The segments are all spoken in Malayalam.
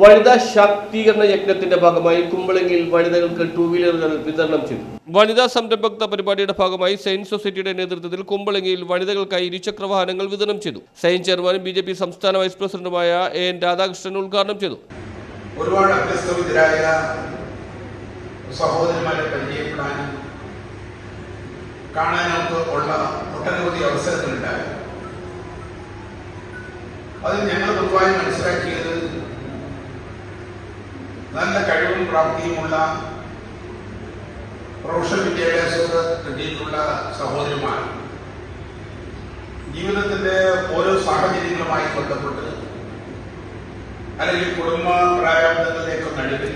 വനിതാ ശാക്തീകരണ യജ്ഞത്തിന്റെ ഭാഗമായി കുമ്പളങ്ങിൽ വനിതകൾക്ക് ടൂ വീലറുകൾ വിതരണം ചെയ്തു. വനിതാ സംരംഭക്ത പരിപാടിയുടെ ഭാഗമായി സയൻസ് സൊസൈറ്റിയുടെ നേതൃത്വത്തിൽ കുമ്പളങ്ങിയിൽ വനിതകൾക്കായി ഇരുചക്ര വാഹനങ്ങൾ വിതരണം ചെയ്തു. സയൻസ് ചെയർമാനും ബി ജെ പി സംസ്ഥാന വൈസ് പ്രസിഡന്റുമായ എ എൻ രാധാകൃഷ്ണൻ ഉദ്ഘാടനം ചെയ്തു. ഒരുപാട് അഭ്യസ്തവിദ്യരായ സഹോദരിമാരെ പരിചയപ്പെടാനും ഉള്ള ഒട്ടനവധി അവസരങ്ങളുണ്ടായി. അത് ഞങ്ങൾ പൊതുവായി മനസ്സിലാക്കിയത് പ്രാപ്തിയുമുള്ള പ്രൊഫഷണൽ വിദ്യാഭ്യാസമൊക്കെ കിട്ടിയിട്ടുള്ള സഹോദരിമാർ ജീവിതത്തിന്റെ ഓരോ സാഹചര്യങ്ങളുമായി ബന്ധപ്പെട്ട് അല്ലെങ്കിൽ കുടുംബ പ്രാരാബ്ദങ്ങളിലേക്ക് നടുവിൽ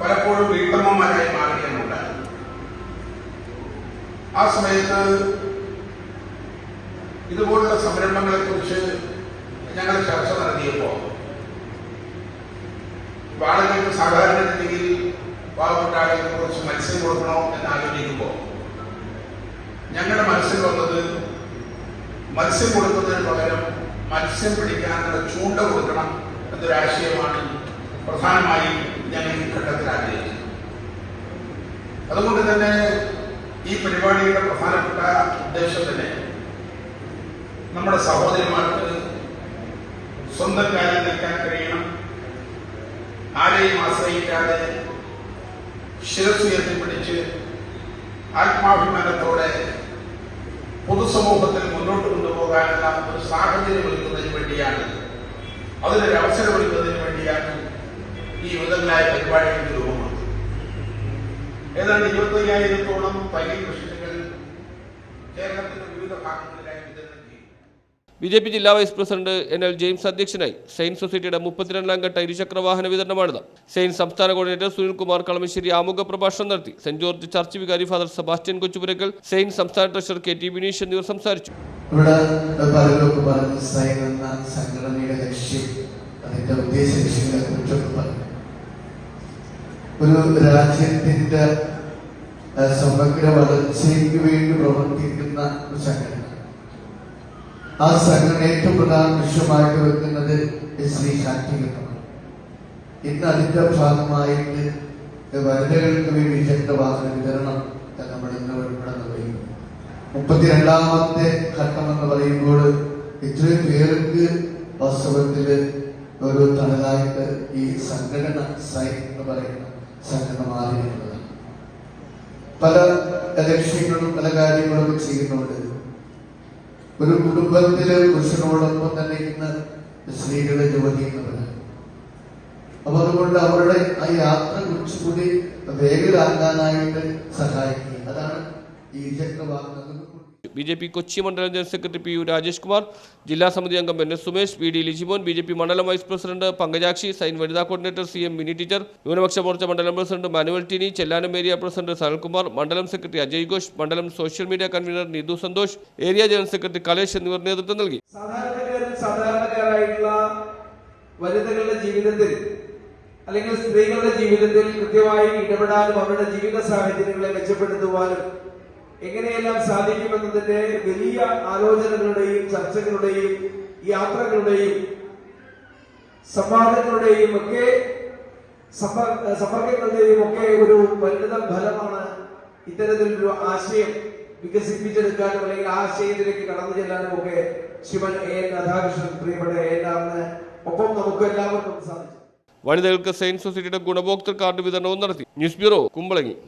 പലപ്പോഴും വീട്ടമ്മമാരായി മാറുകയാണുണ്ട് ആ സമയത്ത് ഇതുപോലുള്ള സംരംഭങ്ങളെ കുറിച്ച് ഞങ്ങൾ ചർച്ച നടത്തിയപ്പോൾ ആളുകൾക്ക് സാധാരണ രീതിയിൽ പാവപ്പെട്ട കുറച്ച് മത്സ്യം കൊടുക്കണോ എന്ന് ആലോചിക്കുമ്പോൾ ഞങ്ങളുടെ മനസ്സിൽ വന്നത് മത്സ്യം കൊടുക്കുന്നതിന് പകരം മത്സ്യം പിടിക്കാനുള്ള ചൂണ്ട കൊടുക്കണം എന്നൊരാശയമാണ് പ്രധാനമായും ഞങ്ങൾ ഈ ഘട്ടത്തിൽ ആഗ്രഹിച്ചത്. അതുകൊണ്ട് തന്നെ ഈ പരിപാടിയുടെ പ്രധാനപ്പെട്ട ഉദ്ദേശം തന്നെ നമ്മുടെ സഹോദരിമാർക്ക് സ്വന്തം കാര്യം നിൽക്കാൻ കഴിയണം. ആരെയും ആശ്രയിക്കാതെ ശിരസുയർത്തി പിടിച്ച് ആത്മാഭിമാനത്തോടെ പൊതുസമൂഹത്തിൽ മുന്നോട്ട് കൊണ്ടുപോകാനുള്ള ഒരു സാഹചര്യം ഒരുക്കുന്നതിന് വേണ്ടിയാണ് അതിനൊരു അവസരം ഒരുക്കുന്നതിന് വേണ്ടിയാണ് ഈ വിധങ്ങളായ പരിപാടികൾക്ക് രൂപമാണ് ഏതാണ്ട് ഇരുപത്തി അയ്യായിരത്തോളം കൃഷികൾ കേരളത്തിന്റെ വിവിധ ഭാഗങ്ങളിലായി വിതരണം ബി ജെ പി ജില്ലാ vice president N L James അധ്യക്ഷനായി സെയിൻ സൊസൈറ്റിയുടെ മുപ്പത്തിരണ്ടാം ഘട്ട ഇരുചക്ര വാഹന വിതരണമാണിത്. സെയിൻ സംസ്ഥാന കോർഡിനേറ്റർ സുനിൽകുമാർ കളമശ്ശേരി ആമുഖ പ്രഭാഷണം നടത്തി. സെന്റ് ജോർജ് ചർച്ച് വികാരി ഫാദർ സെബാസ്റ്റ്യൻ കൊച്ചുപുരക്കൽ സെയിൻ സംസ്ഥാന ട്രഷറർ കെ ടി ബിനീഷ് എന്നിവർ സംസാരിച്ചു. പറഞ്ഞു എന്ന ലക്ഷ്യം ഒരു രാജ്യത്തിന്റെ സമഗ്ര വളർച്ചയ്ക്ക് വേണ്ടി പ്രവർത്തിക്കുന്ന ഒരു സംഘടന. ആ സംഘം ഏറ്റവും പ്രധാന ലക്ഷ്യമായിട്ട് വെക്കുന്നത് സ്ത്രീ ശാക്തീകരണമാണ് ഇന്ന് അതിന്റെ ഭാഗമായിട്ട് വനിതകൾക്ക് വേണ്ടി ശക്തവാഹന വിതരണം നമ്മൾ ഇന്ന് ഇവിടെ മുപ്പത്തിരണ്ടാമത്തെ ഘട്ടം എന്ന് പറയുമ്പോൾ ഇത്രയും പേർക്ക് വാസ്തവത്തിൽ ഒരു തണലായിട്ട് ഈ സംഘടന സൈ എന്ന് പറയുന്ന സംഘടന മാറിയിട്ടുള്ളതാണ് പല ലക്ഷ്യങ്ങളും പല കാര്യങ്ങളും ചെയ്യുന്നുണ്ട്. ഒരു കുടുംബത്തിലെ പുരുഷനോടൊപ്പം തന്നെ ഇന്ന് സ്ത്രീകളെ യുവതിക്കുന്നവരാണ് അപ്പൊ അതുകൊണ്ട് അവരുടെ ആ യാത്ര കുറച്ചുകൂടി വേഗത്തിലാക്കാനായിട്ട് സഹായിക്കുക അതാണ് ബി ജെ പി കൊച്ചി മണ്ഡലം general secretary P U Rajesh Kumar ജില്ലാ സമിതി അംഗം N S Sumesh V D Lijimon B J P മണ്ഡലം വൈസ് പ്രസിഡന്റ് പങ്കജാക്ഷി സൈൻ വനിതാ coordinator C M Mini teacher ന്യൂനപക്ഷ മോർച്ച മണ്ഡലം president Manuel Tini Chellanam area president Sanalkumar മണ്ഡലം സെക്രട്ടറി അജയ് ഘോഷ് മണ്ഡലം social media convener Neethu Santhosh area general secretary Kalesh എന്നിവർ നേതൃത്വം നൽകി. സാധാരണക്കാരായിട്ടുള്ള വനിതകളുടെ ജീവിതത്തിൽ അല്ലെങ്കിൽ സ്ത്രീകളുടെ ജീവിതത്തിൽ കൃത്യമായി ഇടപെടാനും അവരുടെ ജീവിത സാഹചര്യങ്ങളെ മെച്ചപ്പെടുത്തുവാനും എങ്ങനെയെല്ലാം സാധിക്കുമെന്നതിന്റെ വലിയ ആലോചനകളുടെയും ചർച്ചകളുടെയും യാത്രകളുടെയും സംവാദങ്ങളുടെയും ഒക്കെ സമ്പ- സമ്പർക്കങ്ങളുടെയും ഒക്കെ ഒരു പരിണിത ഫലമാണ് ഇത്തരത്തിലൊരു ആശയം വികസിപ്പിച്ചെടുക്കാനും അല്ലെങ്കിൽ ആശയത്തിലേക്ക് കടന്നു ചെല്ലാനും ഒക്കെ ശിവൻ എ രാധാകൃഷ്ണൻ പ്രിയപ്പെട്ട എ ഒപ്പം നമുക്ക് എല്ലാവർക്കും സാധിച്ചു. വനിതകൾക്ക് സയൻസ് സൊസൈറ്റിയുടെ ഗുണഭോക്തൃ കാർഡ് വിതരണവും നടത്തി. News bureau Kumbalangi.